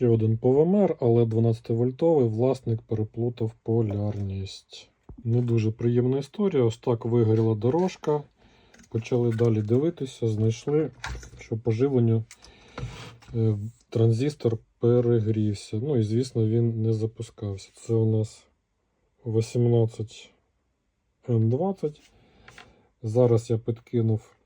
Ще один ПВМР, але 12 вольтовий власник переплутав полярність. Не дуже приємна історія. Ось так вигоріла дорожка. Почали далі дивитися, знайшли, що по живленню е, транзистор перегрівся. Ну і звісно він не запускався. Це у нас 18N20. Зараз я підкинув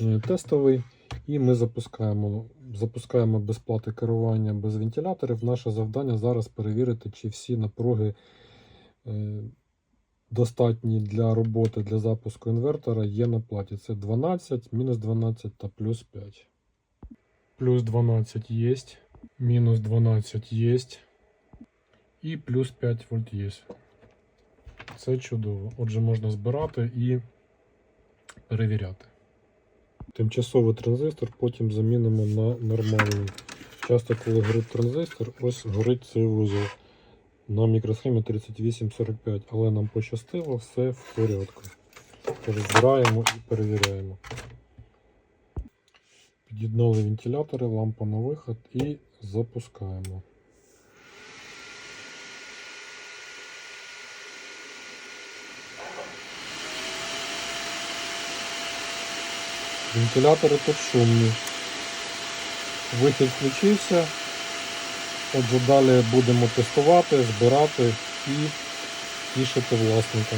е, тестовий. І ми запускаємо. Запускаємо без керування без вентиляторів. Наше завдання зараз перевірити, чи всі напруги е, достатні для роботи для запуску інвертора є на платі. Це 12, мінус 12 та плюс 5. Плюс 12 є, мінус 12 є. І плюс 5 вольт є. Це чудово. Отже, можна збирати і перевіряти. Тимчасовий транзистор потім замінимо на нормальний. Часто, коли горить транзистор, ось горить цей вузол на мікросхемі 3845, але нам пощастило, все в порядку. Тож збираємо і перевіряємо. Під'єднали вентилятори, лампа на виход і запускаємо. Вентилятори тут шумні. Вихід включився. Отже, далі будемо тестувати, збирати і тішити власника.